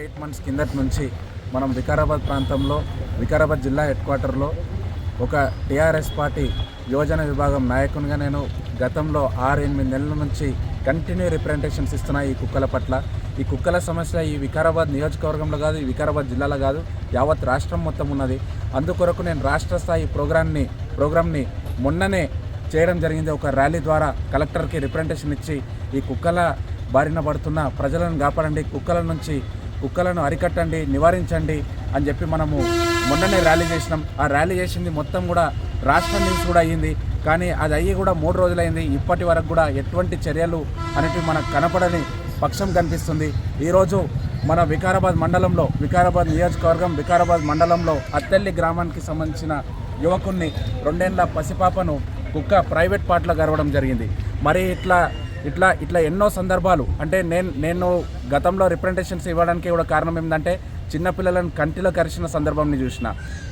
Eight months కిందటి నుంచి మనం వికారాబాద్ ప్రాంతంలో వికారాబాద్ జిల్లా హెడ్ క్వార్టర్లో ఒక టీఆర్ఎస్ పార్టీ యువజన విభాగం నాయకునిగా నేను గతంలో ఆరు ఎనిమిది నెలల నుంచి కంటిన్యూ రిప్రజెంటేషన్స్ ఇస్తున్నా ఈ కుక్కల పట్ల. ఈ కుక్కల సమస్య ఈ వికారాబాద్ నియోజకవర్గంలో కాదు ఈ వికారాబాద్ జిల్లాలో కాదు యావత్ రాష్ట్రం మొత్తం ఉన్నది. అందుకొరకు నేను రాష్ట్ర స్థాయి ప్రోగ్రామ్ని ప్రోగ్రామ్ని మొన్ననే చేయడం జరిగింది. ఒక ర్యాలీ ద్వారా కలెక్టర్కి రిప్రజెంటేషన్ ఇచ్చి ఈ కుక్కల బారిన పడుతున్న ప్రజలను కాపాడండి. కుక్కల నుంచి కుక్కలను అరికట్టండి నివారించండి అని చెప్పి మనము మొన్ననే ర్యాలీ చేసినాం. ఆ ర్యాలీ చేసింది మొత్తం కూడా రాష్ట్ర న్యూస్ కూడా అయ్యింది. కానీ అది అయ్యి కూడా మూడు రోజులైంది. ఇప్పటి వరకు కూడా ఎటువంటి చర్యలు అనేవి మనకు కనపడని పక్షం కనిపిస్తుంది. ఈరోజు మన వికారాబాద్ మండలంలో వికారాబాద్ నియోజకవర్గం వికారాబాద్ మండలంలో అత్తెల్లి గ్రామానికి సంబంధించిన యువకుణ్ణి రెండేళ్ళ పసిపాపను కుక్క ప్రైవేట్ పార్ట్లో గరవడం జరిగింది. మరి ఇట్లా ఇట్లా ఇట్లా ఎన్నో సందర్భాలు. అంటే నేను నేను గతంలో రిప్రజెంటేషన్స్ ఇవ్వడానికి కూడా కారణం ఏంటంటే చిన్నపిల్లలను కంటిలో కరిచిన సందర్భంని చూసిన.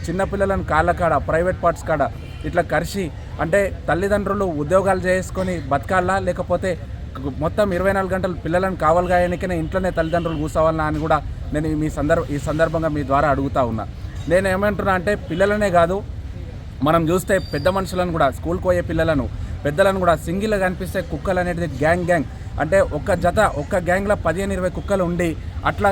చిన్నపిల్లలను కాళ్ళ కాడ ప్రైవేట్ పార్ట్స్ కాడ ఇట్లా కరిచి అంటే తల్లిదండ్రులు ఉద్యోగాలు చేసుకొని బతకాలా? లేకపోతే మొత్తం ఇరవై నాలుగు గంటలు పిల్లలను కావాలిగా ఎన్నికనే ఇంట్లోనే తల్లిదండ్రులు కూర్చోవాలన్నా అని కూడా నేను మీ సందర్భ ఈ సందర్భంగా మీ ద్వారా అడుగుతా ఉన్నా. నేను ఏమంటున్నా అంటే పిల్లలనే కాదు మనం చూస్తే పెద్ద మనుషులను కూడా స్కూల్కి పోయే పిల్లలను పెద్దలను కూడా సింగిల్గా కనిపిస్తే కుక్కలు అనేది గ్యాంగ్ గ్యాంగ్. అంటే ఒక్క జత ఒక్క గ్యాంగ్లో పదిహేను ఇరవై కుక్కలు ఉండి అట్లా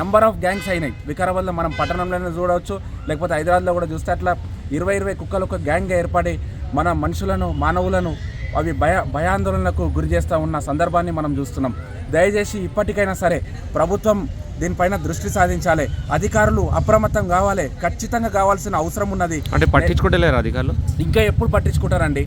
నెంబర్ ఆఫ్ గ్యాంగ్స్ అయినాయి. వికారాబాద్లో మనం పట్టణంలోనే చూడవచ్చు లేకపోతే హైదరాబాద్లో కూడా చూస్తే అట్లా ఇరవై ఇరవై కుక్కలు ఒక గ్యాంగ్గా ఏర్పడి మన మనుషులను మానవులను అవి భయ భయాందోళనలకు గురి చేస్తూ ఉన్న సందర్భాన్ని మనం చూస్తున్నాం. దయచేసి ఇప్పటికైనా సరే ప్రభుత్వం దీనిపైన దృష్టి సాధించాలి. అధికారులు అప్రమత్తం కావాలి. ఖచ్చితంగా కావాల్సిన అవసరం ఉన్నది. అంటే పట్టించుకుంటలేరు అధికారులు? ఇంకా ఎప్పుడు పట్టించుకుంటారండి?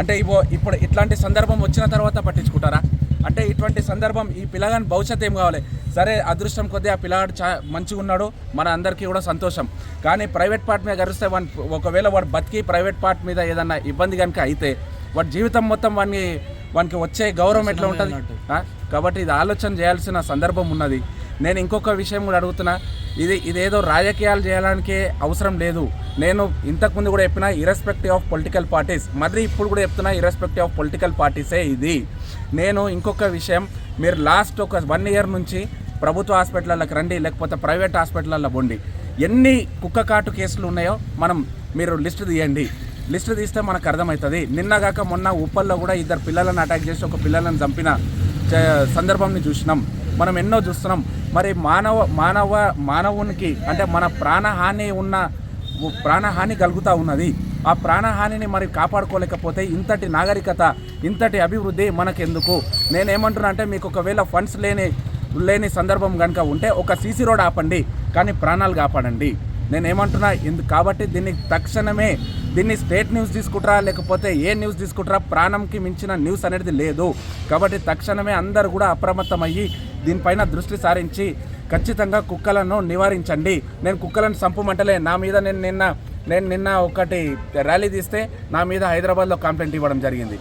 అంటే ఇవో ఇప్పుడు ఇట్లాంటి సందర్భం వచ్చిన తర్వాత పట్టించుకుంటారా? అంటే ఇటువంటి సందర్భం ఈ పిల్లగాని భవిష్యత్తు ఏం కావాలి? సరే అదృష్టం కొద్దీ ఆ పిల్లగాడు చా మంచిగా ఉన్నాడు మన అందరికీ కూడా సంతోషం. కానీ ప్రైవేట్ పార్ట్ మీద గరిస్తే వాడి ఒకవేళ వాడు బతికి ప్రైవేట్ పార్ట్ మీద ఏదన్నా ఇబ్బంది కనుక అయితే వాడి జీవితం మొత్తం వాడిని వానికి వచ్చే గౌరవం ఎట్లా ఉంటుంది? కాబట్టి ఇది ఆలోచన చేయాల్సిన సందర్భం ఉన్నది. నేను ఇంకొక విషయం కూడా అడుగుతున్నా. ఇది ఇదేదో రాజకీయాలు చేయడానికి అవసరం లేదు. నేను ఇంతకుముందు కూడా చెప్పిన ఇరెస్పెక్టివ్ ఆఫ్ పొలిటికల్ పార్టీస్ మరి ఇప్పుడు కూడా చెప్తున్నా ఇరెస్పెక్టివ్ ఆఫ్ పొలిటికల్ పార్టీసే ఇది. నేను ఇంకొక విషయం మీరు లాస్ట్ ఒక వన్ ఇయర్ నుంచి ప్రభుత్వ హాస్పిటళ్ళకి రండి లేకపోతే ప్రైవేట్ హాస్పిటల్లో పోండి. ఎన్ని కుక్క కాటు కేసులు ఉన్నాయో మనం మీరు లిస్ట్ తీయండి. లిస్ట్ తీస్తే మనకు అర్థమవుతుంది. నిన్నగాక మొన్న ఉప్పల్లో కూడా ఇద్దరు పిల్లలను అటాక్ చేసి ఒక పిల్లలను చంపిన సందర్భంని చూసినాం. మనం ఎన్నో చూస్తున్నాం. మరి మానవ మానవ మానవునికి అంటే మన ప్రాణహాని ఉన్న ప్రాణహాని కలుగుతూ ఉన్నది. ఆ ప్రాణహానిని మరి కాపాడుకోలేకపోతే ఇంతటి నాగరికత ఇంతటి అభివృద్ధి మనకెందుకు? నేనేమంటున్నా అంటే మీకు ఒకవేళ ఫండ్స్ లేని లేని సందర్భం కనుక ఉంటే ఒక సీసీ రోడ్ ఆపండి. కానీ ప్రాణాలు కాపాడండి. నేను ఏమంటున్నా ఇందు కాబట్టి దీన్ని తక్షణమే దీన్ని స్టేట్ న్యూస్ తీసుకుంటారా లేకపోతే ఏ న్యూస్ తీసుకుంటారా ప్రాణంకి మించిన న్యూస్ అనేది లేదు. కాబట్టి తక్షణమే అందరూ కూడా అప్రమత్తమయ్యి దీనిపైన దృష్టి సారించి ఖచ్చితంగా కుక్కలను నివారించండి. నేను కుక్కలను సంపమంటలే నా మీద నేను నిన్న నేను నిన్న ఒకటి ర్యాలీ తీస్తే నా మీద హైదరాబాద్లో కంప్లైంట్ ఇవ్వడం జరిగింది.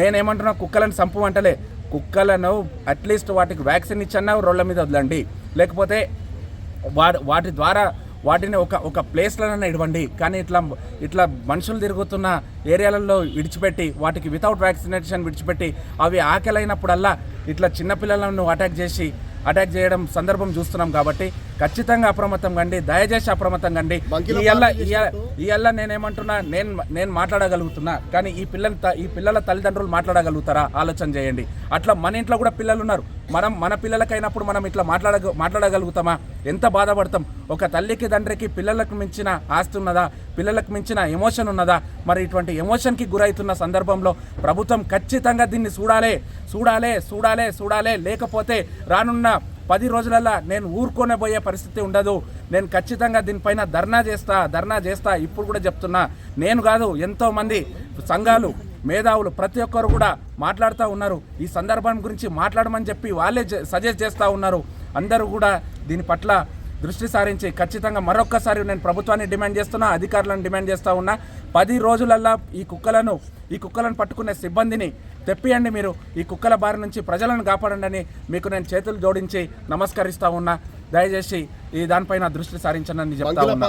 నేనేమంటున్నా కుక్కలను సంపమంటలే కుక్కలను అట్లీస్ట్ వాటికి వ్యాక్సిన్ ఇచ్చన్నా రోడ్ల మీద వదలండి. లేకపోతే వాటి ద్వారా వాటిని ఒక ఒక ప్లేస్లోనైనా ఇవ్వండి. కానీ ఇట్లా ఇట్లా మనుషులు తిరుగుతున్న ఏరియాలలో విడిచిపెట్టి వాటికి వితౌట్ వ్యాక్సినేషన్ విడిచిపెట్టి అవి ఆకలైనప్పుడల్లా ఇట్లా చిన్నపిల్లలను అటాక్ చేసి అటాక్ చేయడం సందర్భం చూస్తున్నాం కాబట్టి ఖచ్చితంగా అప్రమత్తం కండి దయచేసి అప్రమత్తం కండి. ఇవల్ల ఇవల్ల నేనేమంటున్నా నేను నేను మాట్లాడగలుగుతున్నా కానీ ఈ పిల్లల ఈ పిల్లల తల్లిదండ్రులు మాట్లాడగలుగుతారా? ఆలోచన చేయండి. అట్లా మన ఇంట్లో కూడా పిల్లలు ఉన్నారు మనం మన పిల్లలకైనప్పుడు మనం ఇట్లా మాట్లాడగ మాట్లాడగలుగుతామా? ఎంత బాధపడతాం? ఒక తల్లికి తండ్రికి పిల్లలకు మించిన ఆస్తి ఉన్నదా? పిల్లలకు మించిన ఎమోషన్ ఉన్నదా? మరి ఇటువంటి ఎమోషన్కి గురవుతున్న సందర్భంలో ప్రభుత్వం ఖచ్చితంగా దీన్ని చూడాలే చూడాలే చూడాలే చూడాలే. లేకపోతే రానున్న పది రోజులల్లా నేను ఊరుకోనే పోయే పరిస్థితి ఉండదు. నేను ఖచ్చితంగా దీనిపైన ధర్నా చేస్తా ధర్నా చేస్తా. ఇప్పుడు కూడా చెప్తున్నా. నేను కాదు ఎంతోమంది సంఘాలు మేధావులు ప్రతి ఒక్కరు కూడా మాట్లాడుతూ ఉన్నారు. ఈ సందర్భం గురించి మాట్లాడమని చెప్పి వాళ్ళే సజెస్ట్ చేస్తూ ఉన్నారు. అందరూ కూడా దీని పట్ల దృష్టి సారించి ఖచ్చితంగా మరొక్కసారి నేను ప్రభుత్వాన్ని డిమాండ్ చేస్తున్నా అధికారులను డిమాండ్ చేస్తూ ఉన్నా. పది రోజులల్లా ఈ కుక్కలను ఈ కుక్కలను పట్టుకునే సిబ్బందిని తెప్పియండి మీరు ఈ కుక్కల బారి నుంచి ప్రజలను కాపాడండి అని మీకు నేను చేతులు జోడించి నమస్కరిస్తా ఉన్నా. దయచేసి ఈ దానిపైన దృష్టి సారించండి చెప్తా ఉన్నా.